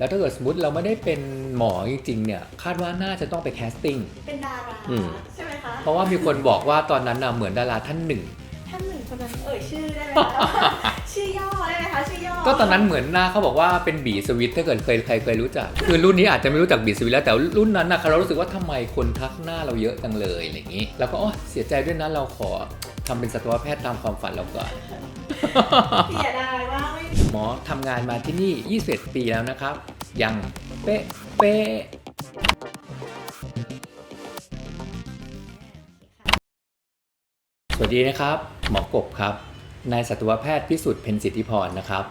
แล้วถ้าเกิดสมมติเราไม่ได้เป็นหมอจริงๆเนี่ยคาดว่าน่าจะต้องไปแคสติ้ง เป็นดาราอืม ใช่ไหมคะเพราะว่ามีคนบอกว่าตอนนั้นน่ะเหมือนดาราท่านหนึ่ง ท่านหนึ่งคนนั้นเอ่ยชื่อได้ไหมคะ ชื่อย่อได้ไหมคะชื่อย่อก็ตอนนั้นเหมือนหน้าเขาบอกว่าเป็นบีสวิตถ้าเกิดเคยใครเคยรู้จัก คือรุ่นนี้อาจจะไม่รู้จักบีสวิตแล้วแต่รุ่นนั้นนะเรารู้สึกว่าทำไมคนทักหน้าเราเยอะจังเลยอะไรอย่างนี้แล้วก็อ๋อเสียใจด้วยนะเราขอทำเป็นสัตวแพทย์ตามความฝันเราก่อน เสียดายว่าไม่ หมอทำงานมาที่นี่ 21 ปีแล้วนะครับ ยังเป๊ะเป๊ะสวัสดีนะครับ หมอกบครับนายสัตวแพทย์พิสุทธิ์เพ็ญสิทธิพรนะครับ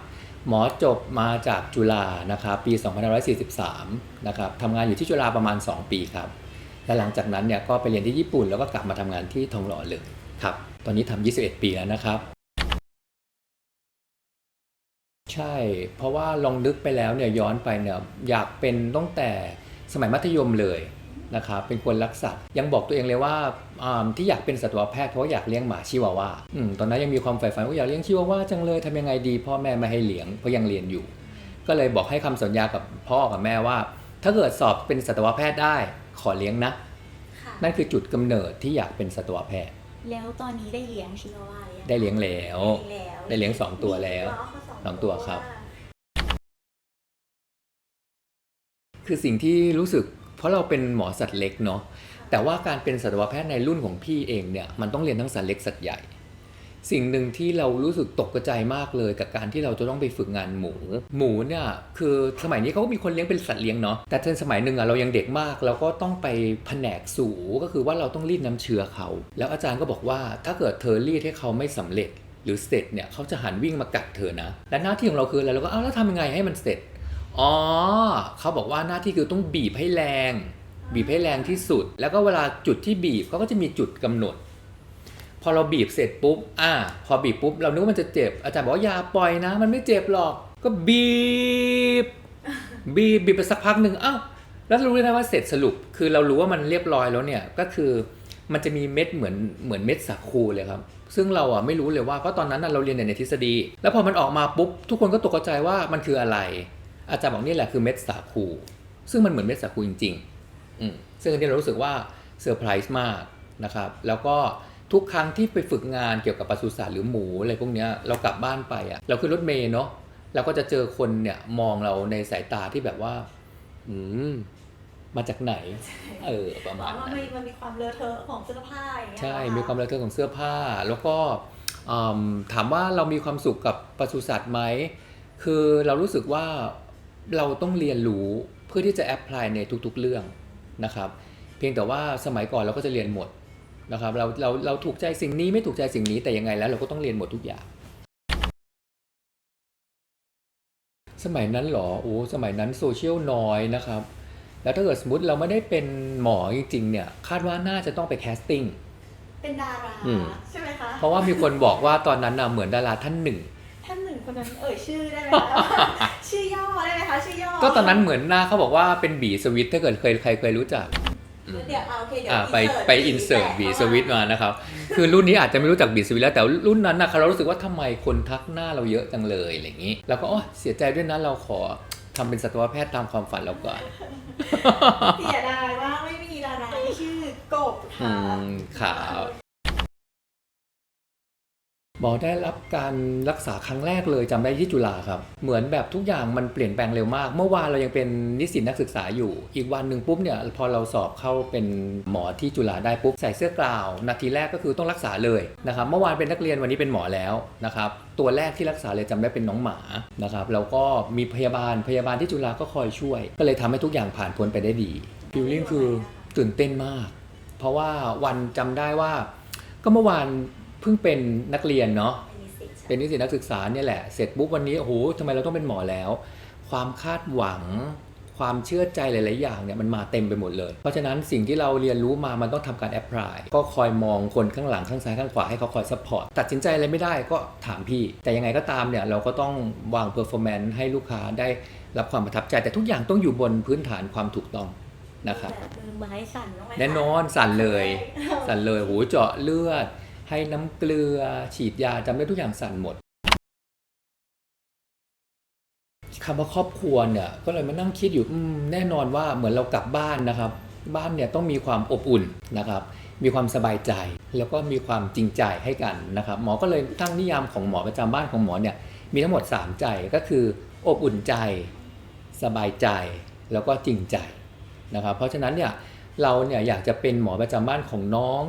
หมอจบมาจากจุฬานะครับ ปี 2543 นะครับทำงานอยู่ที่จุฬาประมาณ 2 ปีครับ และหลังจากนั้นเนี่ยก็ไปเรียนที่ญี่ปุ่นแล้วก็กลับมาทำงานที่ทองหล่อเลยครับ ตอนนี้ทำ21 ปีแล้วนะครับ ใช่ เพราะว่าลองนึกไปแล้วเนี่ยย้อนไปเนี่ยอยากเป็นตั้งแต่สมัยมัธยมเลยนะครับเป็นคนรักสัตว์ยังบอกตัวเองเลยว่าอ่าที่อยากเป็นสัตวแพทย์เพราะว่าอยากเลี้ยงหมาชิวาว่าอืมตอนนั้นยังมีความใฝ่ฝันว่าอยากเลี้ยงชิวาว่าจังเลยทำยังไงดี พ่อแม่ไม่ให้เลี้ยงเพราะยังเรียนอยู่ ก็เลยบอกให้คำสัญญากับพ่อกับแม่ว่า ถ้าเกิดสอบเป็นสัตวแพทย์ได้ขอเลี้ยงนะค่ะนั่นคือจุดกำเนิดที่อยากเป็นสัตวแพทย์ แล้วตอนนี้ได้เลี้ยงชิวาว่าหรือยังได้เลี้ยงแล้วได้เลี้ยงแล้ว ได้เลี้ยงสองตัวแล้วอ๋อเขา สองตัวครับ คือสิ่งที่รู้สึก เพราะเราเป็นหมอสัตว์เล็กเนาะแต่ว่าการเป็นสัตวแพทย์ในรุ่นของพี่เองเนี่ยมันต้องเรียนทั้งสัตว์เล็กสัตว์ใหญ่ สิ่งหนึ่งที่เรารู้สึกตกใจมากเลย กับการที่เราจะต้องไปฝึกงานหมู หมูเนี่ยคือสมัยนี้เขาก็มีคนเลี้ยงเป็นสัตว์เลี้ยงเนาะแต่ในสมัยหนึ่งอะเรายังเด็กมาก เราก็ต้องไปแผนกสูก็คือว่าเราต้องรีดน้ำเชื้อเขา แล้วอาจารย์ก็บอกว่าถ้าเกิดเธอรีดให้เขาไม่สำเร็จ หรือเสร็จเนี่ยเขาจะหันวิ่งมากัดเธอนะ และหน้าที่ของเราคืออะไรเราก็เอ้าแล้วทำยังไงให้มันเสร็จ อ๋อเขาบอกว่าหน้าที่คือต้องบีบให้แรง บีบให้แรงที่สุด แล้วก็เวลาจุดที่บีบเขาก็จะมีจุดกำหนด พอเราบีบเสร็จปุ๊บอ่าพอบีบปุ๊บเรานึกว่ามันจะเจ็บอาจารย์บอกว่าอย่าปล่อยนะ มันไม่เจ็บหรอก ก็บีบ บีบบีบไปสักพักหนึ่งอ้าวแล้วรู้เลยนะว่าเสร็จสรุป คือเรารู้ว่ามันเรียบร้อยแล้วเนี่ยก็คือ มันจะมีเม็ดเหมือนเหมือนเม็ดสาคูเลยครับ ซึ่งเราอะไม่รู้เลยว่าเพราะตอนนั้นเราเรียนในทฤษฎี แล้วพอมันออกมาปุ๊บทุกคนก็ตกใจว่ามันคืออะไร อาจารย์บอกนี่แหละคือเม็ดสาคู ซึ่งมันเหมือนเม็ดสาคูจริงๆอืมซึ่งอันนี้เรารู้สึกว่าเซอร์ไพรส์มากนะครับแล้วก็ทุกครั้งที่ไปฝึกงานเกี่ยวกับปศุสัตว์หรือหมูอะไรพวกเนี้ยเรากลับบ้านไปอะเราขึ้นรถเมล์เนาะเราก็จะเจอคนเนี่ยมองเราในสายตาที่แบบว่า อืม มาจากไหน เออประบมาอกณว่านั้นมันมันมีความเลอะเทอะของเสื้อผ้าอย่างเงี้ยใช่เหรอมีความเลอะเทอะของเสื้อผ้า แล้วก็อืมถามว่าเรามีความสุขกับปศุสัตว์ไหมคือเรารู้สึกว่าเราต้องเรียนรู้เพื่อที่จะแอพพลายในทุกๆเรื่องนะครับ เพียงแต่ว่าสมัยก่อนเราก็จะเรียนหมดนะครับเราเราเราถูกใจสิ่งนี้ไม่ถูกใจสิ่งนี้แต่ยังไงแล้วเราก็ต้องเรียนหมดทุกอย่าง สมัยนั้นเหรอโอ้สมัยนั้นโซเชียลน้อยนะครับ แล้วถ้าเกิดสมมติเราไม่ได้เป็นหมอจริงๆเนี่ย คาดว่าน่าจะต้องไปแคสติ้ง เป็นดาราอืม ใช่ไหมคะเพราะว่ามีคนบอกว่าตอนนั้นน่ะเหมือนดาราท่านหนึ่ง ท่านหนึ่งคนนั้นเอ่ยชื่อได้ไหมคะ ชื่อย่อได้ไหมคะชื่อย่อก็ตอนนั้นเหมือนหน้าเขาบอกว่าเป็นบีสวิตถ้าเกิดเคยใครเคยรู้จักเดี๋ยวเอาโอเคเดี๋ยวอ่าไป insert ไปอินเสิร์ตบีสวิตมานะครับ คือรุ่นนี้อาจจะไม่รู้จักบีสวิตแล้วแต่รุ่นนั้นนะเรารู้สึกว่าทำไมคนทักหน้าเราเยอะจังเลยอะไรอย่างนี้แล้วก็อ๋อเสียใจด้วยนะเราขอ ทำเป็นสัตวแพทย์ตามความฝันเราก่อนเสียดายว่าไม่มีดาราที่ชื่อกบอืค่ะมข่าว หมอได้รับการรักษาครั้งแรกเลยจำได้ที่จุฬาครับ เหมือนแบบทุกอย่างมันเปลี่ยนแปลงเร็วมาก เมื่อวานเรายังเป็นนิสิตนักศึกษาอยู่ อีกวันหนึ่งปุ๊บเนี่ยพอเราสอบเข้าเป็นหมอที่จุฬาได้ปุ๊บใส่เสื้อกลาว นาทีแรกก็คือต้องรักษาเลยนะครับ เมื่อวานเป็นนักเรียนวันนี้เป็นหมอแล้วนะครับตัวแรกที่รักษาเลยจำได้เป็นน้องหมานะครับแล้วก็มีพยาบาลพยาบาลที่จุฬาก็คอยช่วย ก็เลยทำให้ทุกอย่างผ่านพ้นไปได้ดีฟิลลิ่งคือตื่นเต้นมาก เพราะว่าวันจำได้ว่าก็เมื่อวาน เพิ่งเป็นนักเรียนเนาะเป็นนิสิตนักศึกษาเนี่ยแหละเสร็จปุ๊บวันนี้โอ้โหทำไมเราต้องเป็นหมอแล้ว ความคาดหวัง ความเชื่อใจหลาย ๆ อย่างเนี่ยมันมาเต็มไปหมดเลย เพราะฉะนั้นสิ่งที่เราเรียนรู้มามันต้องทำการแอพพลายก็คอยมองคนข้างหลังข้างซ้ายข้างขวาให้เขาคอยซัพพอร์ตตัดสินใจอะไรไม่ได้ก็ถามพี่ แต่ยังไงก็ตามเนี่ยเราก็ต้องวางเพอร์ฟอร์แมนซ์ให้ลูกค้าได้รับความประทับใจแต่ทุกอย่างต้องอยู่บนพื้นฐานความถูกต้องนะครับแบบมือไม้สั่นบ้างไหมคะแน่นอนสั่นเลย สั่นเลยหูเจาะเลือด ให้น้ำเกลือฉีดยาจำได้ทุกอย่างสั่นหมดคำว่าครอบครัวเนี่ยก็เลยมานั่งคิดอยู่แน่นอนว่าเหมือนเรากลับบ้านนะครับ บ้านเนี่ยต้องมีความอบอุ่นนะครับ มีความสบายใจแล้วก็มีความจริงใจให้กันนะครับ หมอก็เลยตั้งนิยามของหมอประจำบ้านของหมอเนี่ยมีทั้งหมด 3 ใจก็คืออบอุ่นใจ สบายใจแล้วก็จริงใจนะครับ เพราะฉะนั้นเนี่ย เราเนี่ยอยากจะเป็นหมอประจำบ้านของน้อง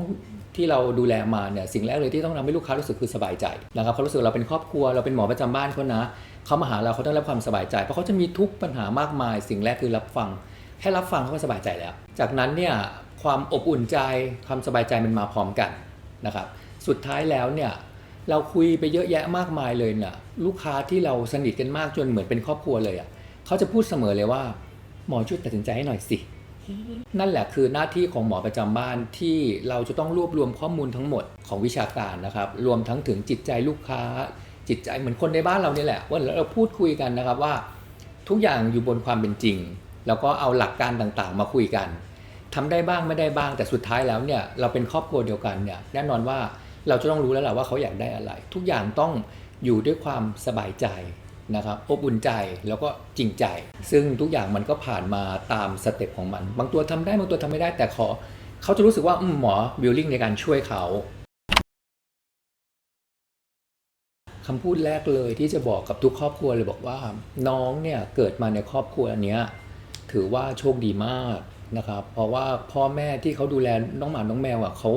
ที่เราดูแลมาเนี่ยสิ่งแรกเลยที่ต้องทำให้ลูกค้ารู้สึกคือสบายใจนะครับเขารู้สึกเราเป็นครอบครัวเราเป็นหมอประจำบ้านเขานะเขามาหาเราเขาต้องรับความสบายใจ เพราะเขาจะมีทุกปัญหามากมาย สิ่งแรกคือรับฟัง แค่รับฟังเขาก็สบายใจแล้ว จากนั้นเนี่ยความอบอุ่นใจความสบายใจมันมาพร้อมกันนะครับสุดท้ายแล้วเนี่ยเราคุยไปเยอะแยะมากมายเลยเนี่ยลูกค้าที่เราสนิทกันมากจนเหมือนเป็นครอบครัวเลยอะเขาจะพูดเสมอเลยว่าหมอช่วยตัดสินใจให้หน่อยสิ นั่นแหละคือหน้าที่ของหมอประจำบ้านที่เราจะต้องรวบรวมข้อมูลทั้งหมดของวิชาการนะครับ รวมทั้งถึงจิตใจลูกค้า จิตใจเหมือนคนในบ้านเรานี่แหละว่าเราพูดคุยกันนะครับว่า ทุกอย่างอยู่บนความเป็นจริง แล้วก็เอาหลักการต่างๆ มาคุยกันทำได้บ้างไม่ได้บ้างแต่สุดท้ายแล้วเนี่ยเราเป็นครอบครัวเดียวกันเนี่ยแน่นอนว่าเราจะต้องรู้แล้วแหละว่าเขาอยากได้อะไร ทุกอย่างต้องอยู่ด้วยความสบายใจ นะครับอบอุ่นใจแล้วก็จริงใจ ซึ่งทุกอย่างมันก็ผ่านมาตามสเต็ปของมัน บางตัวทำได้บางตัวทำไม่ได้แต่ขอ เขาจะรู้สึกว่าอืมหมอวิลลิ่งในการช่วยเขาคำพูดแรกเลยที่จะบอกกับทุกครอบครัวเลยบอกว่า น้องเนี่ยเกิดมาในครอบครัวเนี้ยถือว่าโชคดีมากนะครับเพราะว่าพ่อแม่ที่เขาดูแลน้องหมาน้องแมวอะเขา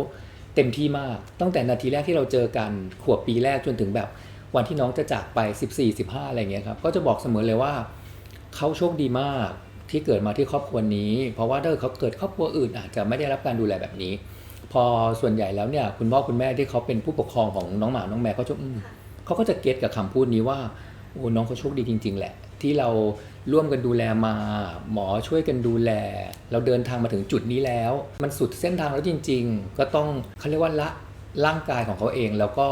เต็มที่มากตั้งแต่นาทีแรกที่เราเจอกันขวบปีแรกจนถึงแบบ วันที่น้องจะจากไป 14 15 อะไรเงี้ยครับ ก็จะบอกเสมอเลยว่าเขาโชคดีมากที่เกิดมาที่ครอบครัวนี้ เพราะว่าถ้าเขาเกิดครอบครัวอื่นอาจจะไม่ได้รับการดูแลแบบนี้ พอส่วนใหญ่แล้วเนี่ยคุณพ่อคุณแม่ที่เขาเป็นผู้ปกครองของน้องหมาน้องแมวเขาจะเขาก็จะเก็ตกับคำพูดนี้ว่าโอ้น้องเขาโชคดีจริง ๆ แหละ ที่เราร่วมกันดูแลมา หมอช่วยกันดูแล เราเดินทางมาถึงจุดนี้แล้ว มันสุดเส้นทางแล้วจริง ๆ ก็ต้องเขาเรียกว่าละร่างกายของเขาเองแล้วก็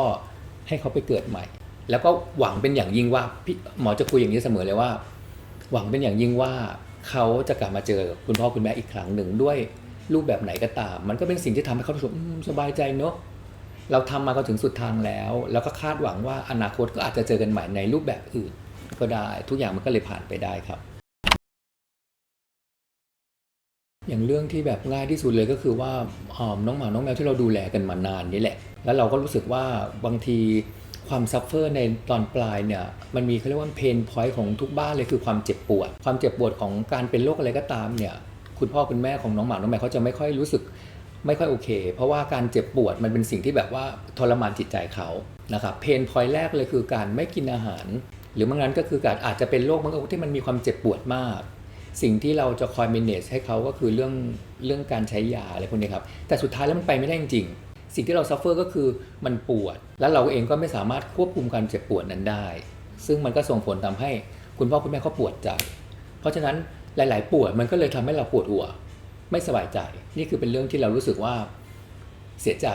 ให้เขาไปเกิดใหม่ แล้วก็หวังเป็นอย่างยิ่งว่าพี่หมอจะคุยอย่างนี้เสมอเลยว่า หวังเป็นอย่างยิ่งว่าเขาจะกลับมาเจอคุณพ่อคุณแม่อีกครั้งหนึ่งด้วยรูปแบบไหนก็ตาม มันก็เป็นสิ่งที่ทำให้เขารู้สึกอืมสบายใจเนอะเราทำมาก็ถึงสุดทางแล้ว แล้วก็คาดหวังว่าอนาคตก็อาจจะเจอกันใหม่ในรูปแบบอื่น ก็ได้ทุกอย่างมันก็เลยผ่านไปได้ครับ อย่างเรื่องที่แบบง่ายที่สุดเลยก็คือว่าอ่าน้องหมาน้องแมวที่เราดูแลกันมานานนี่แหละ แล้วเราก็รู้สึกว่าบางที ความซัฟเฟอร์ในตอนปลายเนี่ยมันมีเขาเรียกว่าเพนพอยต์ของทุกบ้านเลยคือความเจ็บปวด ความเจ็บปวดของการเป็นโรคอะไรก็ตามเนี่ยคุณพ่อคุณแม่ของน้องหมาน้องแมวเขาจะไม่ค่อยรู้สึกไม่ค่อยโอเค เพราะว่าการเจ็บปวดมันเป็นสิ่งที่แบบว่าทรมานจิตใจเขานะครับเพนพอยต์แรกเลยคือการไม่กินอาหาร หรือบางนั้นก็คือการอาจจะเป็นโรคบางโรคที่มันมีความเจ็บปวดมาก สิ่งที่เราจะคอย manage ให้เขาก็คือเรื่องเรื่องการใช้ยาอะไรพวกนี้ครับแต่สุดท้ายแล้วมันไปไม่ได้จริง สิ่งที่เรา suffer ก็คือมันปวด แล้วเราเองก็ไม่สามารถควบคุมการเจ็บปวดนั้นได้ ซึ่งมันก็ส่งผลทำให้คุณพ่อคุณแม่เขาปวดใจ เพราะฉะนั้นหลาย ๆ ปวดมันก็เลยทำให้เราปวดหัว ไม่สบายใจ นี่คือเป็นเรื่องที่เรารู้สึกว่าเสียใจ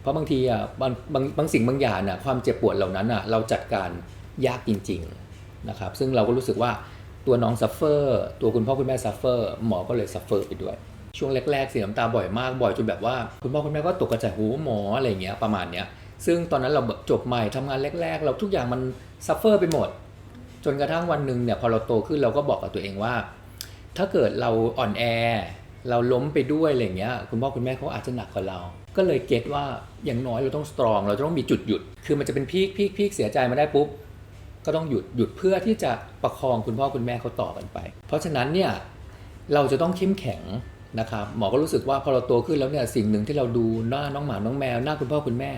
เพราะบางทีอะบางบางบางสิ่งบางอย่างน่ะความเจ็บปวดเหล่านั้นอะเราจัดการยากจริง ๆ นะครับ ซึ่งเราก็รู้สึกว่าตัวน้องซัฟเฟอร์ ตัวคุณพ่อคุณแม่ซัฟเฟอร์ หมอก็เลยซัฟเฟอร์ไปด้วย ช่วงแรกๆเสียน้ำตาบ่อยมากบ่อยจนแบบว่าคุณพ่อคุณแม่ก็ตกกระจายหูหมออะไรเงี้ยประมาณเนี้ยซึ่งตอนนั้นเราจบใหม่ทำงานแรก ๆ เราทุกอย่างมันซัฟเฟอร์ไปหมด จนกระทั่งวันหนึ่งเนี่ยพอเราโตขึ้นเราก็บอกกับตัวเองว่า ถ้าเกิดเราอ่อนแอ เราล้มไปด้วยอะไรเงี้ยคุณพ่อคุณแม่เขาอาจจะหนักกว่าเรา ก็เลยเก็ตว่าอย่างน้อยเราต้องสตรอง เราต้องมีจุดหยุด คือมันจะเป็นพีคพีคพีคเสียใจมาได้ปุ๊บก็ต้องหยุดหยุดเพื่อที่จะประคองคุณพ่อคุณแม่เขาต่อกันไป เพราะฉะนั้นเนี่ยเราจะต้องเข้มแข็ง นะครับหมอก็รู้สึกว่าพอเราโตขึ้นแล้วเนี่ยสิ่งหนึ่งที่เราดูหน้าน้องหมาน้องแมวหน้าคุณพ่อคุณแม่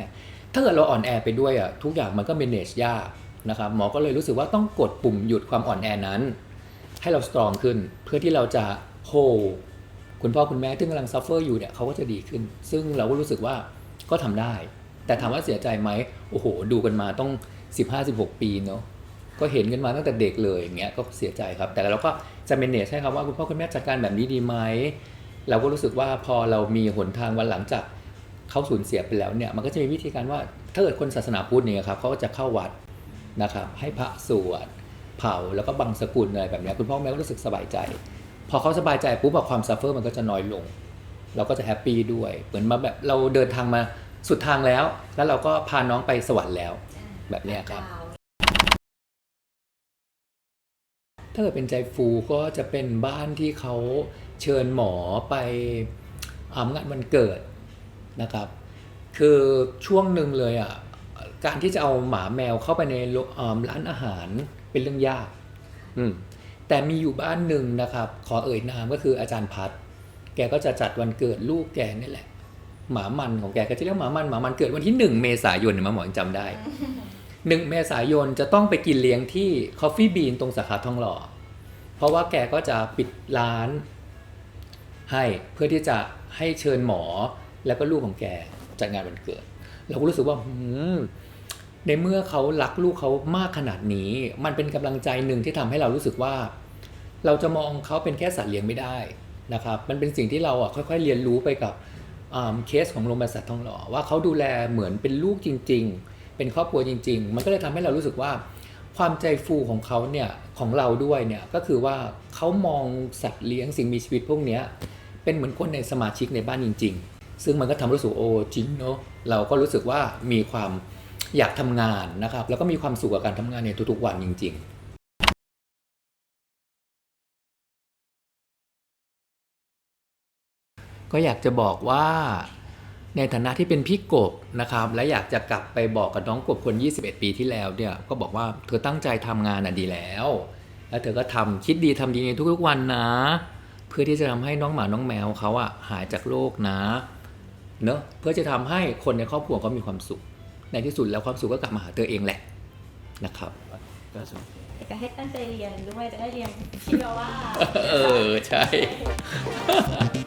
ถ้าเกิดเราอ่อนแอไปด้วยอะทุกอย่างมันก็ manage ยากนะครับหมอก็เลยรู้สึกว่าต้องกดปุ่มหยุดความอ่อนแอนั้น ให้เราสตรองขึ้น เพื่อที่เราจะโฮคุณพ่อคุณแม่ที่กำลังซัฟเฟอร์อยู่เนี่ยเขาก็จะดีขึ้น ซึ่งเราก็รู้สึกว่าก็ทำได้ แต่ถามว่าเสียใจไหมโอ้โห ดูกันมาต้อง 15-16 ปีเนาะก็เห็นกันมาตั้งแต่เด็กเลยอย่างเงี้ยก็เสียใจครับ แต่เราก็จะเมนเนจให้ครับว่าคุณพ่อคุณแม่จัดการแบบนี้ดีไหม เราก็รู้สึกว่าพอเรามีหนทางวันหลังจากเขาสูญเสียไปแล้วเนี่ยมันก็จะมีวิธีการว่าถ้าเกิดคนศาสนาพุทธเนี่ยครับเขาก็จะเข้าวัดนะครับให้พระสวดเผาแล้วก็บังสกุลอะไรแบบนี้คุณพ่อแม่ก็รู้สึกสบายใจ พอเขาสบายใจปุ๊บความซัฟเฟอร์มันก็จะน้อยลง เราก็จะแฮปปี้ด้วย เหมือนมาแบบเราเดินทางมาสุดทางแล้ว แล้วเราก็พาน้องไปสวรรค์แล้ว แบบนี้ครับ ถ้าเกิดเป็นใจฟูก็จะเป็นบ้านที่เขา เชิญหมอไปอางานวันเกิดนะครับ คือช่วงหนึ่งเลยอะการที่จะเอาหมาแมวเข้าไปในโรอ่าร้านอาหารเป็นเรื่องยากอืมแต่มีอยู่บ้านหนึ่งนะครับ ขอเอ่ยนามก็คืออาจารย์พัดแกก็จะจัดวันเกิดลูกแกนี่แหละ หมามันของแกก็จะเรียกหมามันหมามันเกิดวันที่หนึ่งเมษายนเนี่ยมาหมอยังจำได้หนึ่งเมษายนจะต้องไปกินเลี้ยงที่ Coffee Bean ตรงสาขาทองหล่อ เพราะว่าแกก็จะปิดร้าน ให้เพื่อที่จะให้เชิญหมอแล้วก็ลูกของแกจัดงานวันเกิด เราก็รู้สึกว่าในเมื่อเขารักลูกเขามากขนาดนี้ มันเป็นกำลังใจหนึ่งที่ทำให้เรารู้สึกว่า เราจะมองเขาเป็นแค่สัตว์เลี้ยงไม่ได้นะครับ มันเป็นสิ่งที่เราอะค่อย ๆ เรียนรู้ไปกับเคสของโรงพยาบาลสัตว์ทองหล่อว่าเขาดูแลเหมือนเป็นลูกจริง ๆ เป็นครอบครัวจริง ๆ มันก็เลยทำให้เรารู้สึกว่า ความใจฟูของเขาเนี่ยของเราด้วยเนี่ยก็คือว่าเขามองสัตว์เลี้ยงสิ่งมีชีวิตพวกนี้เป็นเหมือนคนในสมาชิกในบ้านจริง ๆ ซึ่งมันก็ทำรู้สึกโอ้จริงเนาะเราก็รู้สึกว่ามีความอยากทำงานนะครับ แล้วก็มีความสุขกับการทำงานในทุกๆวันจริง ๆก็อยากจะบอกว่า ในฐานะที่เป็นพี่กบนะครับและอยากจะกลับไปบอกกับน้องกบคน 21 ปีที่แล้วเนี่ยก็บอกว่าเธอตั้งใจทำงานอะดีแล้ว แล้วเธอก็ทำคิดดีทำดีในทุกๆวันนะ เพื่อที่จะทำให้น้องหมาน้องแมวเขาอะหายจากโรคนะเนอะเพื่อจะทำให้คนในครอบครัวเขามีความสุข ในที่สุดแล้วความสุขก็กลับมาหาเธอเองแหละนะครับก็สุดแต่ก็ให้ตั้งใจเรียนด้วยจะได้เรียนชิวาว่า เออใช่ใ